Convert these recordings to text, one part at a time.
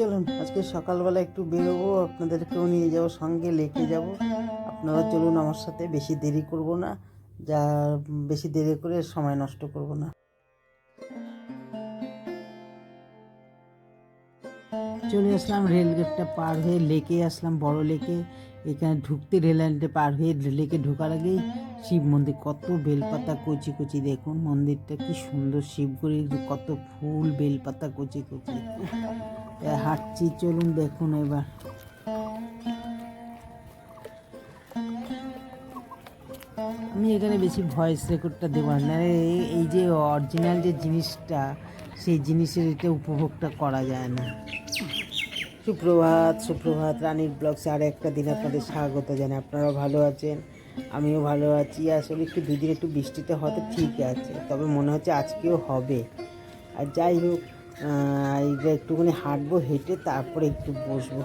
চলুন, আজকে সকালবেলা একটু বেরোবো, আপনাদেরকেও নিয়ে যাব, সঙ্গে লেকে যাব। আপনারা চলুন আমার সাথে, বেশি দেরি করব না। যা, বেশি দেরি করে সময় নষ্ট করব না। চলে আসলাম রেলগেটটা পার হয়ে লেকে আসলাম, বড় লেকে। এখানে ঢুকতে রেল লাইনটা পার হয়ে লেকে ঢোকার আগেই শিব মন্দির, কত বেলপাতা কচি কচি, দেখুন মন্দিরটা কি সুন্দর শিবগুড়ির কত ফুল বেলপাতা কচি কচি। হাঁটছি, চলুন দেখুন এবার। আমি এখানে বেশি ভয়েস রেকর্ডটা দেবো না। এই- যে অরিজিনাল যে জিনিসটা, সেই জিনিসের এটা উপভোগটা করা যায় না। সুপ্রভাত সুপ্রভাত, রানীর ব্লগসে আর একটা দিন আপনাদের স্বাগত জানাই। আপনারাও ভালো আছেন? আমিও ভালো আছি। আসলে একটু দুদিন একটু বৃষ্টিতে হয়তো ঠিক আছে, তবে মনে হচ্ছে আজকেও হবে। আর যাই হোক একটুখানি হাঁটবো হেঁটে তারপরে একটু বসবো।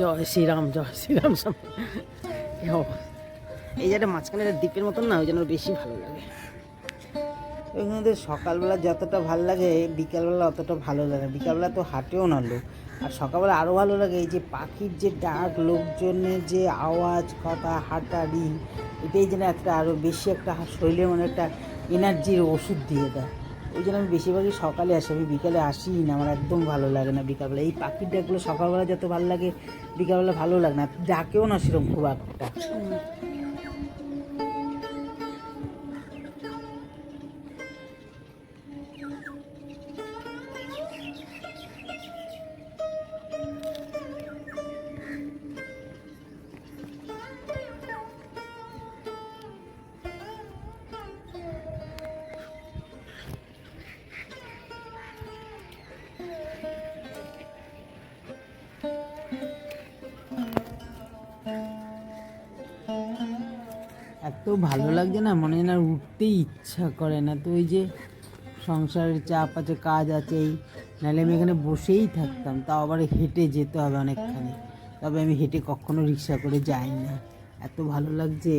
জয় শ্রীরাম জয় শ্রীরাম এই। যে একটা মাঝখানে একটা দ্বীপের মতন না, ওই জন্য বেশি ভালো লাগে। এখানে সকালবেলা যতটা ভালো লাগে, বিকালবেলা অতটা ভালো লাগে বিকালবেলা তো হাঁটেও না লোক। আর সকালবেলা আরও ভালো লাগে, এই যে পাখির যে ডাক, লোকজনের যে আওয়াজ, কথা হাঁটারি এটাই যেন একটা আরও বেশি একটা শরীরের মানে একটা এনার্জির ওষুধ দিয়ে দেয়। ওই জন্য আমি বেশিরভাগই সকালে আসি, আমি বিকালে আসি না, আমার একদম ভালো লাগে না বিকালবেলা। এই পাখির ডাকগুলো সকালবেলা যত ভালো লাগে, বিকালবেলা ভালো লাগে না, ডাকেও না সেরকম খুব একটা। এত ভালো লাগছে না মনে হয় না আর উঠতেই ইচ্ছা করে না। তো ওই যে সংসারের চাপ আছে কাজ আছে এই নাহলে আমি এখানে বসেই থাকতাম তাও আবার হেঁটে যেতে হবে অনেকখানি। তবে আমি হেঁটে কখনো রিক্সা করে যাই না এত ভালো লাগছে।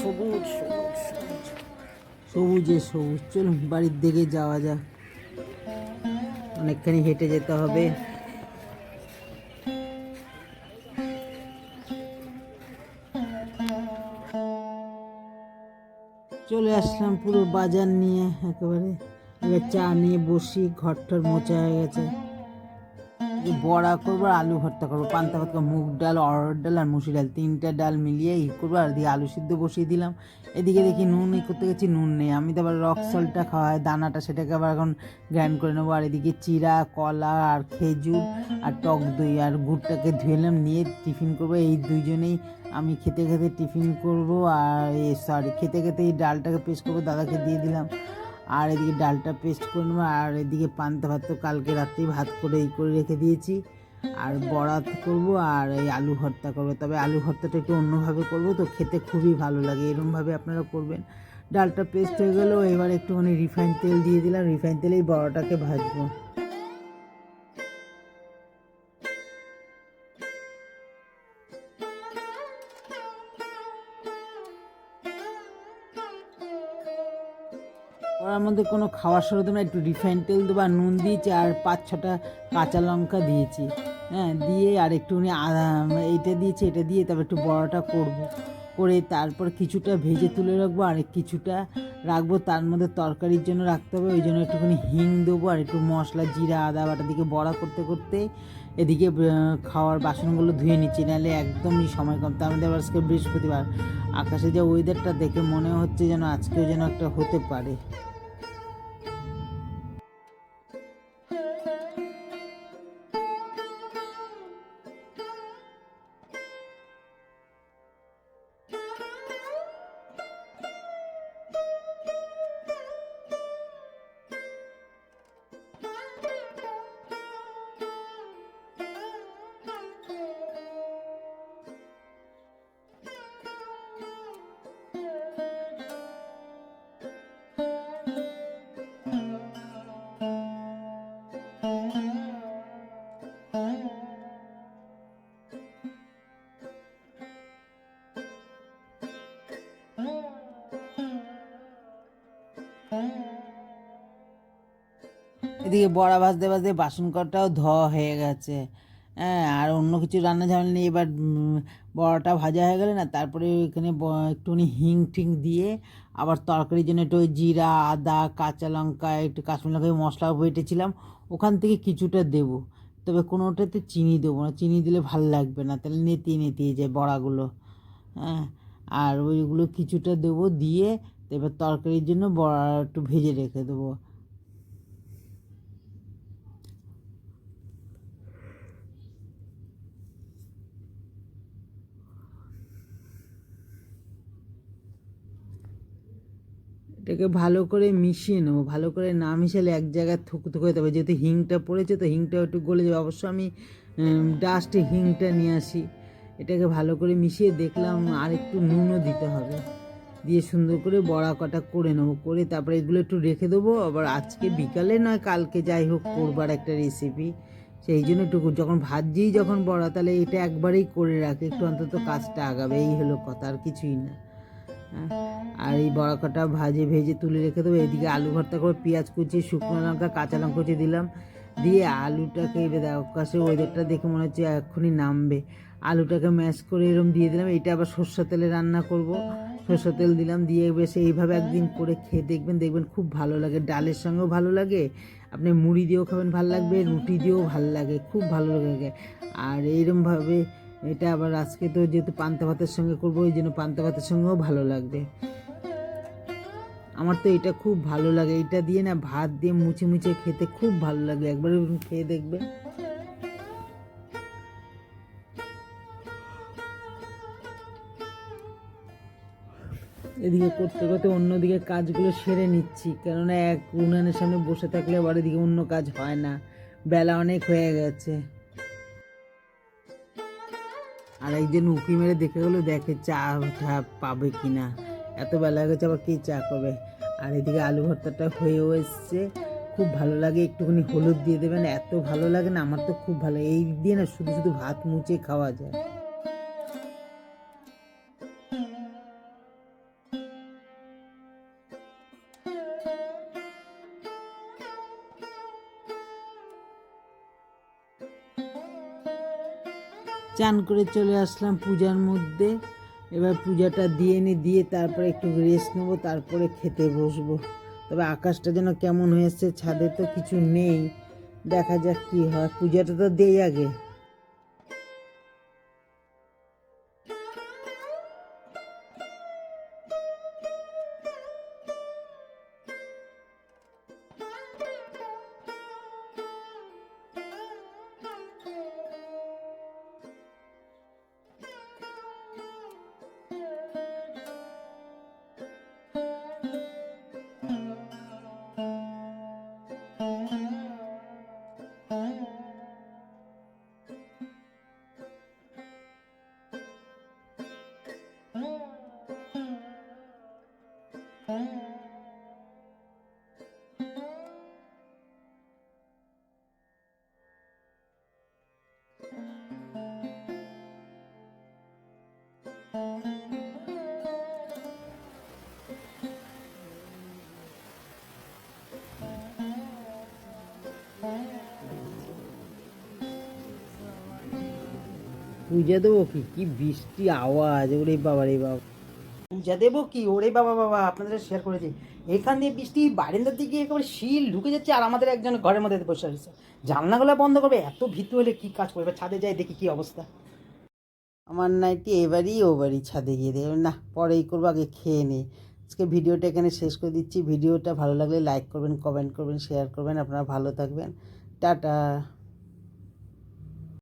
সবুজ সবুজ। সবুজে সবুজ চলুন বাড়ির দিকে যাওয়া যাক। অনেকখানি হেঁটে যেতে হবে। চলে আসলাম পুরো বাজার নিয়ে, একেবারে। চা নিয়ে বসি ঘর টর মোচা হয়ে গেছে। বড়া করব আর আলু ভর্তা করব। পান্তা ভাত মুগ ডাল অরহর ডাল আর মুসুর ডাল। তিনটা ডাল মিলিয়ে ই করব আর দিয়ে আলু সিদ্ধ বসিয়ে দিলাম। এদিকে দেখি নুন ই করতে গেছি, নুন নেই। আমি তো আবার রক সল্টটা খাওয়া হয় দানাটা সেটাকে আবার এখন গ্রাইন্ড করে নেব। আর এদিকে চিরা, কলা আর খেজুর আর টক দই আর গুড়টাকে ধুয়েলাম নিয়ে টিফিন করব। এই দুইজনেই আমি খেতে খেতে টিফিন করব আর সরি খেতে খেতে এই ডালটাকে পেস্ট করব, দাদাকে দিয়ে দিলাম। আর এদিকে ডালটা পেস্ট করে নেব, আর এদিকে পান্তা ভাত তো কালকে রাত্রেই ভাত করে এই করে রেখে দিয়েছি। আর বরাত করব, আর এই আলু ভর্তা করব। তবে আলু ভর্তাটা একটু অন্যভাবে করব, তো খেতে খুবই ভালো লাগে, এরমভাবে আপনারা করবেন। ডালটা পেস্ট হয়ে গেলেও এবার একটুখানি রিফাইন তেল দিয়ে দিলাম, রিফাইন তেলেই বড়াটাকে ভাজবো। ওর মধ্যে কোনো খাওয়ার সরঞ্জাম একটু রিফাইন তেল দেবো আর নুন দিয়েছি আর পাঁচ ছটা কাঁচা লঙ্কা দিয়েছি। হ্যাঁ দিয়ে আর একটুখানি এইটা দিয়েছি, এটা দিয়ে তারপর একটু বড়াটা করব। করে তারপর কিছুটা ভেজে তুলে রাখব আর কিছুটা রাখব, তার মধ্যে তরকারির জন্য রাখতে হবে। ওই জন্য একটুখানি হিং দেবো আর একটু মশলা, জিরা, আদা বাটা দিকে বড়া করতে করতে এদিকে খাওয়ার বাসনগুলো ধুয়ে নিচ্ছি। নাহলে একদমই সময় কম। তার মধ্যে আবার আজকে বৃহস্পতিবার। আকাশে যে ওয়েদারটা দেখে মনে হচ্ছে যেন আজকেও যেন একটা হতে পারে। এদিকে বড়া ভাজতে ভাজতে বাসন কটাও ধোয়া হয়ে গেছে। হ্যাঁ আর অন্য কিছু রান্না ঝামেলা নেই। এবার বড়াটা ভাজা হয়ে গেলে না, তারপরে ওইখানে ব- একটুখানি হিং টিং দিয়ে আবার তরকারির জন্য একটু ওই জিরা, আদা, কাঁচা লঙ্কা, একটু কাশ্মীর লঙ্কা মশলা বেটেছিলাম। ওখান থেকে কিছুটা দেবো। তবে কোনোটাতে চিনি দেবো না। চিনি দিলে ভালো লাগবে না। তাহলে নেতিয়ে নেতিয়ে যায় বড়াগুলো। হ্যাঁ আর ওইগুলো কিছুটা দেবো দিয়ে এবার তরকারির জন্য বড়া একটু ভেজে রেখে দেবো। এটাকে ভালো করে মিশিয়ে নেব, ভালো করে না মিশালে এক জায়গায় থুকু থুকু হয়ে যাবে। যেহেতু হিংটা পড়েছে, তো হিংটা একটু গলে যাবে। অবশ্য আমি ডাস্টে হিংটা নিয়ে আসি। এটাকে ভালো করে মিশিয়ে দেখলাম আর একটু নুনও দিতে হবে। দিয়ে সুন্দর করে বড়া কটা করে নেব। করে তারপরে এগুলো একটু রেখে দেবো। আবার আজকে বিকালে নয়, কালকে যাই হোক করবার একটা রেসিপি সেই জন্য একটু যখন ভাজছেই যখন বড়া, তাহলে এটা একবারেই করে রাখে। একটু অন্তত কাজটা আগাবে। এই হলো কথা, আর কিছুই না। আর এই বড়া কটা ভাজে ভেজে তুলে রেখে দেবো। এদিকে আলু ভর্তা করে পেঁয়াজ কুচি, শুকনো লঙ্কা, কাঁচা লঙ্কা কুচি দিলাম। দিয়ে আলুটাকে এবার কাছে ওয়েদারটা দেখে মনে হচ্ছে এক্ষুনি নামবে। আলুটাকে ম্যাশ করে এরম দিয়ে দিলাম। এটা আবার সর্ষের তেলে রান্না করব। সর্ষের তেল দিলাম। দিয়ে বেশ এইভাবে একদিন করে খেয়ে দেখবেন দেখবেন খুব ভালো লাগে। ডালের সঙ্গেও ভালো লাগে। আপনি মুড়ি দিয়েও খাবেন, ভালো লাগবে। রুটি দিয়েও ভালো লাগে। খুব ভালো লাগে। আর এইরমভাবে এটা আবার আজকে তো যেহেতু পান্তা ভাতের সঙ্গে করব, ওই জন্য পান্তা ভাতের সঙ্গেও ভালো লাগবে। আমার তো এটা খুব ভালো লাগে। এটা দিয়ে না ভাত দিয়ে মুছে মুছে খেতে খুব ভালো লাগে। একবার খেয়ে দেখবে। এদিকে করতে করতে অন্যদিকে কাজগুলো সেরে নিচ্ছি। কেননা এক উনানের সামনে বসে থাকলে আবার এদিকে অন্য কাজ হয় না। বেলা অনেক হয়ে গেছে। আর একজন উঁকি মেরে দেখে গেলো, দেখে চা ঠা পাবে কি না এত বেলা গেছে, আবার কে চা করবে? আর এদিকে আলু ভর্তাটা হয়েও এসছে। খুব ভালো লাগে, একটুখানি হলুদ দিয়ে দেবেন, এত ভালো লাগে না, আমার তো খুব ভালো এই দিয়ে না শুধু শুধু ভাত মুছে খাওয়া যায়। চান করে চলে আসলাম পূজার মধ্যে। এবার পূজাটা দিয়ে নি, দিয়ে তারপরে একটু রেস্ট নেব, তারপরে খেতে বসবো। তবে আকাশটা যেন কেমন হয়েছে, ছাদে তো কিছু নেই। দেখা যাক কি হয়। পূজাটা তো দেই আগে। পূজা দেবো কি? কি বৃষ্টি আওয়াজ ওরে বাবা রে বাবা। পূজা দেবো কি? ওরে বাবা বাবা আপনাদের শেয়ার করেছি। এখান দিয়ে বৃষ্টি বারান্দার দিকে একেবারে শিল ঢুকে যাচ্ছে আর আমাদের একজন ঘরের মধ্যে বসে আছে। জানলাগুলো বন্ধ করবে এত ভিতু হলে কি কাজ করবে? ছাদে যাই দেখি কি অবস্থা। আমার নাইটি এবারই ওবারই ছাদে গিয়ে দেবে। না পরেই করব আগে খেয়ে নে। আজকে ভিডিওটা এখানে শেষ করে দিচ্ছি। ভিডিওটা ভালো লাগলে লাইক করবেন কমেন্ট করবেন শেয়ার করবেন। আপনারা ভালো থাকবেন। টাটা।